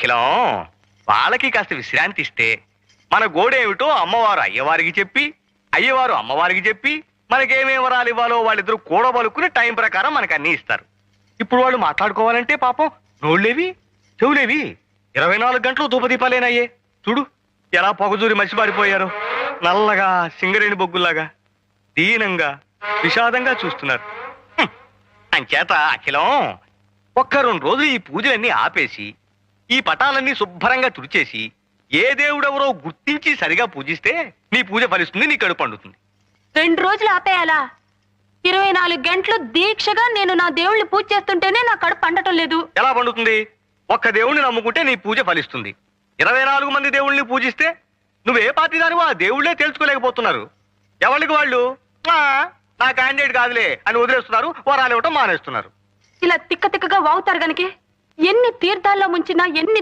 అఖిలం. వాళ్ళకి కాస్త విశ్రాంతి ఇస్తే మన గోడేమిటో అమ్మవారు అయ్యవారికి చెప్పి అయ్యవారు అమ్మవారికి చెప్పి మనకేమేం వరాలు ఇవ్వాలో వాళ్ళిద్దరూ కూడబలుకుని టైం ప్రకారం మనకు అన్నీ ఇస్తారు. ఇప్పుడు వాళ్ళు మాట్లాడుకోవాలంటే పాపం నోళ్ళేవి చెవులేవి. ఇరవై నాలుగు గంటలు ధూపదీపాలేనయ్యే. చూడు ఎలా పొగజూరి మర్చిపారిపోయారు నల్లగా సింగరేణి బొగ్గుల్లాగా దీనంగా విషాదంగా చూస్తున్నారు. అంచేత అఖిలం ఒక్క రెండు రోజులు ఈ పూజలన్నీ ఆపేసి ఈ పటాలన్నీ శుభ్రంగా తుడిచేసి ఏ దేవుడెవరో గుర్తించి సరిగా పూజిస్తే నీ పూజ ఫలిస్తుంది నీ కడుపు పండుతుంది. రెండు రోజులు ఆపేయాలా? ఇరవై నాలుగు గంటలు దీక్షగా నేను నా దేవుళ్ళని పూజ చేస్తుంటేనే నా కడుపు పండటం లేదు. ఎలా పండుతుంది? ఒక్క దేవుణ్ణి నమ్ముకుంటే నీ పూజ ఫలిస్తుంది. ఇరవై నాలుగు మంది దేవుళ్ళని పూజిస్తే నువ్వే పార్టీ దానివో ఆ దేవుళ్ళే తెలుసుకోలేకపోతున్నారు. ఎవరికి వాళ్ళు? "ఆ, నా క్యాండిడేట్ కాదులే అని వదిలేస్తున్నారు వరాలు ఇవ్వటం మానేస్తున్నారు. ఇలా తిక్క తిక్కగా వాగుతారు గనకే. ఎన్ని తీర్థాల్లో ముంచినా ఎన్ని